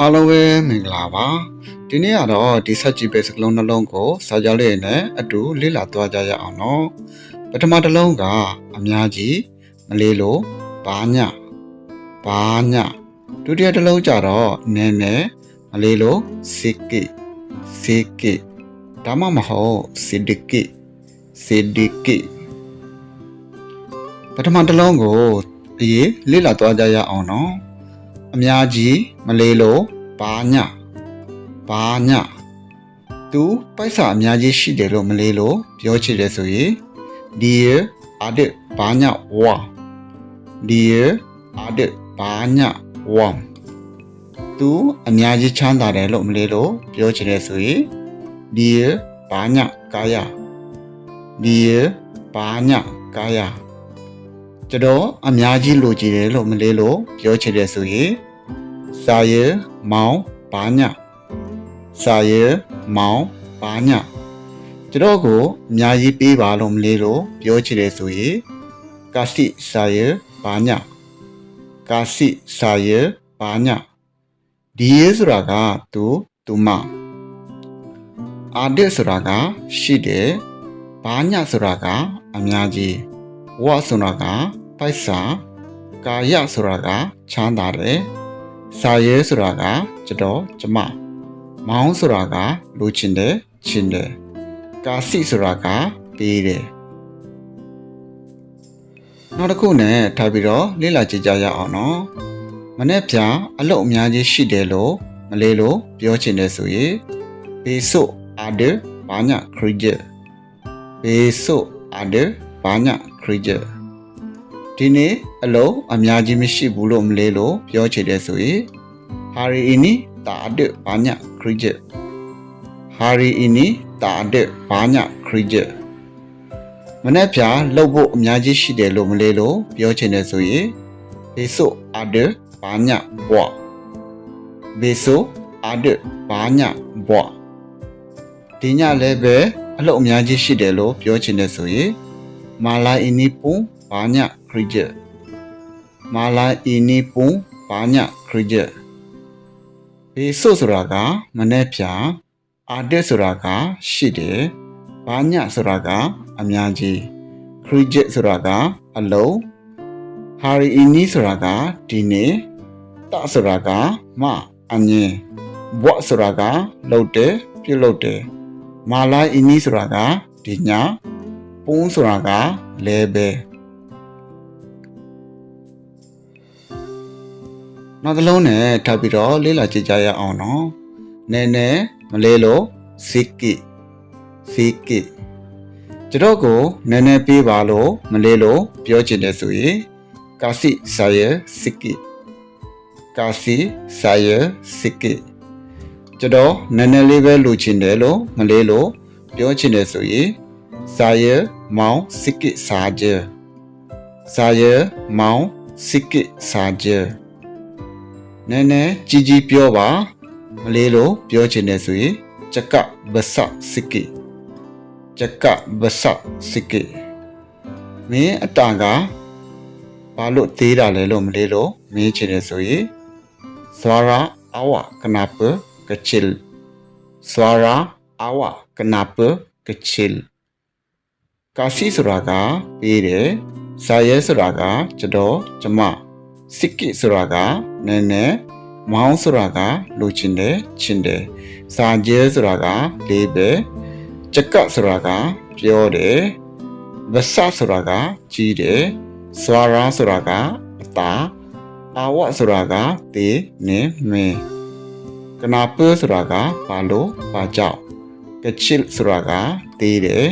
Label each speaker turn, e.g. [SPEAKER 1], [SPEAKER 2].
[SPEAKER 1] အားလုံးပဲမင်္ဂလာပါဒီနေ့ကတော့ဒီဆက်ကြည့်ပဲစကလုံးနှလုံးကိုစာကြောလေးနဲ့အတူလေ့လာသွားကြရအောင်နော်ပထမတစ်လုံးကအများကြီးမလေးလို့ဘာညဘာညဒုတိယတစ်လုံးကြတော့နည်းနည်းမလေးလို့စိကိစိကိဒါမှမဟုတ်စိဒကိစိဒကိပထမတစ်လုံးကိုအေးလေ့လာသွားကြရအောင်နော် အများကြီးမလေးလို့ဘာညဘာညသူပိုက်စာအများကြီးရှိတယ်လို့မလေးလို့ပြောချင်တယ်ဆိုရင်ဒီရအဒဘာညဝါဒီရအဒဘာညဝမ်သူအများကြီးချမ်းသာတယ်လို့မလေးလို့ပြောချင်တယ်ဆိုရင်ဒီရဘာညကာယဒီရဘာညကာယ ကျွန်တော်အများကြီးလိုချင်တယ်လို့မလေးလို့ပြောချင်တယ်ဆိုရင်စာရမောင်ဘာညစာရမောင်ဘာညကျွန်တော်ကိုအများကြီးပေးပါလို့မလေးလို့ပြောချင်တယ်ဆိုရင်ကာစီစာရဘာညကာစီစာရဘာညဒီရဆိုတာကသူသူမအာဒစ်ဆိုတာကရှိတယ်ဘာညဆိုတာကအများကြီး ဝါဆိုတာကပိုက်စာကာယဆိုတာကချမ်းသာတယ်စာရဲဆိုတာကကျွန်တော်ကျမမောင်းဆိုတာကလူချင်တယ်ချင်တယ်ကာစီဆိုတာကပေးတယ်နောက်တစ်ခုနဲ့ထားပြီးတော့လေ့လာကြည့်ကြရအောင်နော်မနေ့ဖြန်အလုပ်အများကြီးရှိတယ်လို့မလေးလို့ပြောချင်တယ်ဆိုရင်ဘေဆုအာဒဘာညာခရီဂျက်ဘေဆုအာဒဘာညာ ခရီဂျက်ဒီနေ့အလုံးအများကြီးမရှိဘူးလို့မလေးလို့ပြောချင်တယ်ဆိုရင်ဟာရီအီနီတာအဒဘာညာခရီဂျက်ဟာရီအီနီတာအဒဘာညာခရီဂျက်မနေ့ဖြာလှုပ်ဖို့အများကြီးရှိတယ်လို့မလေးလို့ပြောချင်တယ်ဆိုရင်ဘေဆုအဒဘာညာဘွာဘေဆုအဒဘာညာဘွာဒီညလည်းပဲအလုပ်အများကြီးရှိတယ်လို့ပြောချင်တယ်ဆိုရင် မာလာအီနီပုံဘာညာခရီဂျက်မာလာအီနီပုံဘာညာခရီဂျက်ဘေဆုဆိုတာကမနေ့ဖြာအာဒက်ဆိုတာကရှိတယ်ဘာညာဆိုတာကအများကြီးခရီဂျက်ဆိုတာကအလုံးဟာရီအီနီဆိုတာကဒီနေ့တဆိုတာကမအငင်းဘွတ်ဆိုတာကလှုပ်တယ်ပြုတ်လှုပ်တယ်မာလာအီနီဆိုတာကဒီည ပုံးဆိုတာကလဲပဲနောက်တစ်လုံးနဲ့ထပ်ပြီးတော့လေ့လာကြည့်ကြရအောင်နော်နည်းနည်းမလေးလို့စိကိစိကိကျွန်တော်ကိုနည်းနည်းပေးပါလို့မလေးလို့ပြောချင်တယ်ဆိုရင်ကာစီဆာယစိကိကာစီဆာယစိကိကျွန်တော်နည်းနည်းလေးပဲလိုချင်တယ်လို့မလေးလို့ပြောချင်တယ်ဆိုရင် saya mau sikit saja saya mau sikit saja နည်းနည်းကြီးကြီးပြောပါမလေးလိုပြောချင်တယ်ဆိုရင်ကြကဘဆစစ်ကိကြကဘဆစစ်ကိမင်းအတန်ကဘာလို့သေးတာလဲလို့မလေးလို့မင်းချင်တယ်ဆိုရင်ဇွာရာအဝကနာပကချစ်ဇွာရာအဝကနာပကချစ် ကာစီဆိုတာကပေးတယ်ဇာရဲဆိုတာကကျွန်တော်ကျမစိကိဆိုတာကနည်းနည်းမောင်းဆိုတာကလူချင်တယ်ချင်တယ်စာကျဲဆိုတာကလေးပဲကြက်ကဆိုတာကပြောတယ်ဗဆဆိုတာကကြီးတယ်စွာရာဆိုတာကအတာအာဝဆိုတာကတေနေမင်းကနာပဆိုတာကဘာလို့ဘာကြောင့်ကချစ်ဆိုတာကသေးတယ်